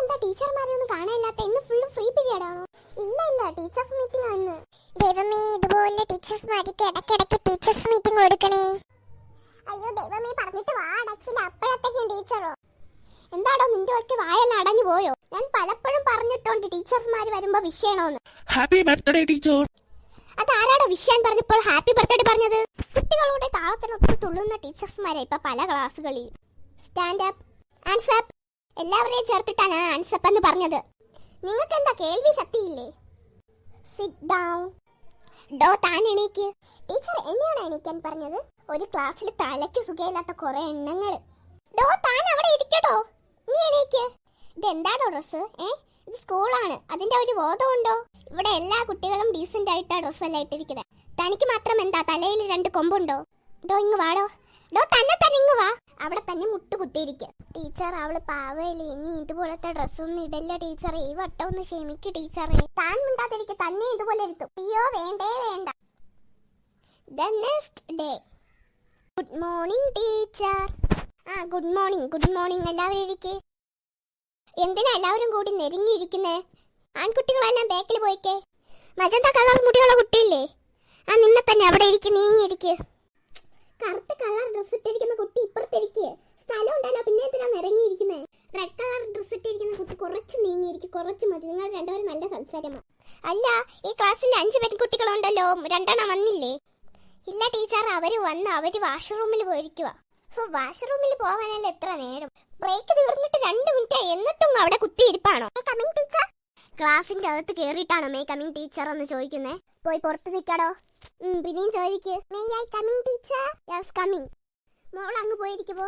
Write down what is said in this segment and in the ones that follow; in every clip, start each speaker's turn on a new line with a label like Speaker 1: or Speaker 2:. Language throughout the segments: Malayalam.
Speaker 1: എന്താ ടീച്ചർമാരെയൊന്നും കാണാനില്ലാത്ത? ഇന്ന് ഫുള്ള് ഫ്രീ പീരീഡ് ആണോ? ഇല്ല ഇല്ല ടീച്ചേഴ്സ് മീറ്റിംഗ് ആണ് ദൈവമേ ഇതുപോലെ ടീച്ചേഴ്സ്മാർക്ക് ഇടയ്ക്കിടയ്ക്ക് ടീച്ചേഴ്സ് മീറ്റിംഗ് കൊടുക്കണേ. അയ്യോ ദൈവമേ പറഞ്ഞിട്ട് വാ അടച്ചില്ല. അപ്പോഴത്തേക്കും ടീച്ചറോ എന്താടോ നിന്റെ ഒക്കെ വായെല്ലാം അടഞ്ഞു പോയോ? ഞാൻ പലപ്പോഴും പറഞ്ഞിട്ടുണ്ട് ടീച്ചേഴ്സ്മാർ വരുമ്പോ വിഷയണോന്ന്
Speaker 2: ഹാപ്പി ബർത്ത്ഡേ ടീച്ചർ
Speaker 1: അതാരാടോ വിഷയം പറഞ്ഞപ്പോൾ ഹാപ്പി ബർത്ത്ഡേ പറഞ്ഞത്? കുട്ടികളുടെ താളത്തിനൊത്ത് തുള്ളുന്ന ടീച്ചേഴ്സ്മാരെ ഇപ്പൊ പല ക്ലാസ്സുകളിൽ സ്റ്റാൻഡ് അപ്പ് അപ്പ് എല്ലാവരെയും ചേർത്തിട്ടാണ് ആൻസപ്പ് എന്ന് പറഞ്ഞത്. നിങ്ങൾക്ക് എന്താ കേൾവി ശക്തിയില്ലേ? സിറ്റ് ഡൗൺ ഡോ താൻ എണീക്ക്. ടീച്ചർ എന്നെയാണ് എണീക്കാൻ പറഞ്ഞത്? ഒരു ക്ലാസ്സിൽ തലയ്ക്ക് സുഖമില്ലാത്ത കുറെ എണ്ണങ്ങൾ. ഡോ താൻ അവിടെ ഇരിക്കട്ടോ. നീ എണീക്ക്. ഇതെന്താടോ ഡ്രസ് ഏ ഇത് സ്കൂളാണ്. അതിന്റെ ഒരു ബോധമുണ്ടോ? ഇവിടെ എല്ലാ കുട്ടികളും ഡീസെന്റ് ആയിട്ടാ ഡ്രസ്സെല്ലാം ഇട്ടിരിക്കുന്നത് തനിക്ക് മാത്രം എന്താ തലയിൽ രണ്ട് കൊമ്പുണ്ടോ? ഡോ ഇങ്ങ് വാടോ. ഡോ തന്നെ തന്നെ ഇങ്ങ് വാ. അവിടെ തന്നെ മുട്ട് കുത്തിയിരിക്ക ടീച്ചർ അവൾ പാവയില്ലേ ഇനി ഇതുപോലത്തെ ഡ്രസ്സൊന്നും ഇടല്ല ടീച്ചറെ. ഈ വട്ടം ഒന്ന് ക്ഷമിക്ക് ടീച്ചറെ. താൻ മിണ്ടാതിരിക്ക തന്നെ ഇതുപോലെ എടുത്തു അയ്യോ വേണ്ടേ വേണ്ട. The next day good morning teacher. ആ ഗുഡ് മോർണിംഗ് ഗുഡ് മോർണിംഗ് എല്ലാവരും ഇരിക്കേ. എന്തിനാ എല്ലാവരും കൂടി നെരുങ്ങിയിരിക്കുന്നേ? ആൺകുട്ടികളെല്ലാം ബാക്കിൽ പോയിക്കേ. മജന്ത കളർ മുടിയുള്ള കുട്ടിയില്ലേ ആ നിന്നെ തന്നെ അവിടെ ഇരിക്ക് നീങ്ങിയിരിക്ക് കറുത്ത കളർ ഡ്രസ് ഇട്ടിരിക്കുന്ന കുട്ടി സ്ഥലം ഉണ്ടല്ലോ പിന്നെ എന്തിനാണ് ഇറങ്ങിയിരിക്കുന്നത് റെഡ് കളർ ഡ്രസ് ഇട്ടിരിക്കുന്ന കുട്ടി കുറച്ച് നീങ്ങിയിരിക്കും കുറച്ച് മതി. നിങ്ങൾ രണ്ടുപേരും നല്ല സംസാരമാണ് അല്ല ഈ ക്ലാസ്സിൽ അഞ്ച് പെൺകുട്ടികളുണ്ടല്ലോ രണ്ടെണ്ണം വന്നില്ലേ? ഇല്ല ടീച്ചർ അവർ വന്ന് അവർ വാഷ്റൂമിൽ പോയിരിക്കുക വാഷ്റൂമിൽ പോവാനല്ല എത്ര നേരം? ബ്രേക്ക് തീർന്നിട്ട് രണ്ട് മിനിറ്റ് എന്നിട്ടും അവിടെ കുത്തിയിരിപ്പാണോ? കമ്മിങ് ടീച്ചർ ക്ലാസിന്റെ അകത്ത് കേറിയിട്ടാണോ മേ കമ്മിങ് ടീച്ചർ എന്ന് ചോദിക്കുന്നേ? പോയി പുറത്ത് നിൽക്കാടോ. പിന്നെയും ചോദിക്ക്. May I coming teacher yes coming മോൾ അങ്ങ് പോയിരിക്കുമോ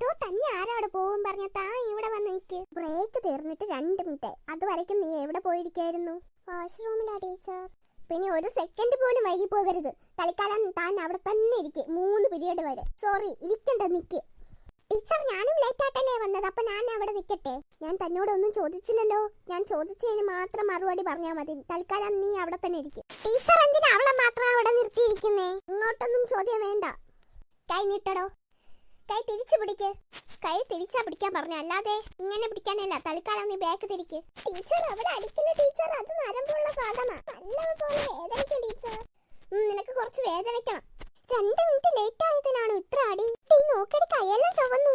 Speaker 1: ഡോ തന്നെ ആരവിടെ പോകും പറഞ്ഞ താ ഇവിടെ വന്ന് നിൽക്ക് ബ്രേക്ക് തീർന്നിട്ട് രണ്ട് മിനിറ്റ് അതുവരയ്ക്കും നീ എവിടെ പോയിരിക്കായിരുന്നു? വാഷ്റൂമിലാ ടീച്ചർ പിന്നെ ഒരു സെക്കൻഡ് പോലും വൈകി പോകരുത്. തൽക്കാലം താൻ അവിടെ തന്നെ ഇരിക്കെ. മൂന്ന് പീരീഡ് വരെ. സോറി ഇരിക്കണ്ട നിക്ക്. ടീച്ചർ ഞാനും ലേറ്റ് ആയിട്ടല്ലേ വന്നത്. അപ്പൊ ഞാൻ അവിടെ നിൽക്കട്ടെ ഞാൻ തന്നോട് ഒന്നും ചോദിച്ചില്ലല്ലോ. ഞാൻ ചോദിച്ചതിന് മാത്രം മറുപടി പറഞ്ഞാൽ മതി. തൽക്കാലം നീ അവിടെ തന്നെ ഇരിക്കും. ടീച്ചർ എന്തിനാ അവളെ മാത്രം അവിടെ നിർത്തിയിരിക്കുന്നേ? ഇങ്ങോട്ടൊന്നും ചോദ്യം വേണ്ട. കൈ നീട്ടടോ. കൈ തിരിച്ചു പിടിക്ക്. കൈ തിരിച്ചാ പിടിക്കാൻ പറഞ്ഞു. അല്ലാതെ ഇങ്ങനെ പിടിക്കാനല്ല. തൽക്കാലം നീ ബാക്ക് തിരിക്ക്. ടീച്ചർ അവിടെ അടിക്കില്ല ടീച്ചർ. അത് നരമ്പുള്ള സാധനമാ പോലെ വേദനിക്കും ടീച്ചർ. നിനക്ക് കുറച്ച് വേദനിക്കണം. രണ്ട് മിനിറ്റ് ലേറ്റ് ആയതിനാണ് ഇത്ര അടി? നോക്കടി കൈയെല്ലാം ചുവന്നു.